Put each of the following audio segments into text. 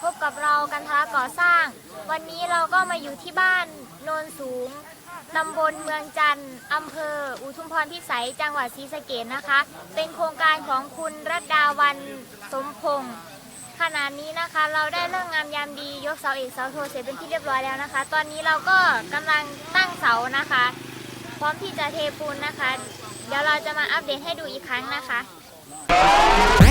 พบกับเรากันทะก่อสร้าง วันนี้เราก็มาอยู่ที่บ้านโนนสูงตำบลเมืองจันทร์อำเภอ อุทุมพรพิสัยจังหวัดศรีสะเกษนะคะ เป็นโครงการของคุณรัตดาวันสมพงศ์ขณะนี้นะคะเราได้เริ่มงามยามดียกเสาเอกเสาโทเสร็จเป็นที่เรียบร้อยแล้วนะคะ ตอนนี้เราก็กำลังตั้งเสานะคะ พร้อมที่จะเทปูนนะคะ เดี๋ยวเราจะมาอัปเดตให้ดูอีกครั้งนะคะ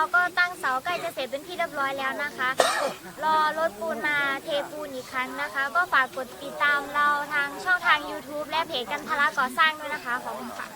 เราก็ตั้งเสาใกล้จะเสร็จเป็นที่เรียบร้อยแล้วนะคะ รอรถปูนมาเทปูนอีกครั้งนะคะ ก็ฝากกดติดตามเราทางช่องทาง YouTube และเพจกันทะละก่อสร้างด้วยนะคะขอบคุณค่ะ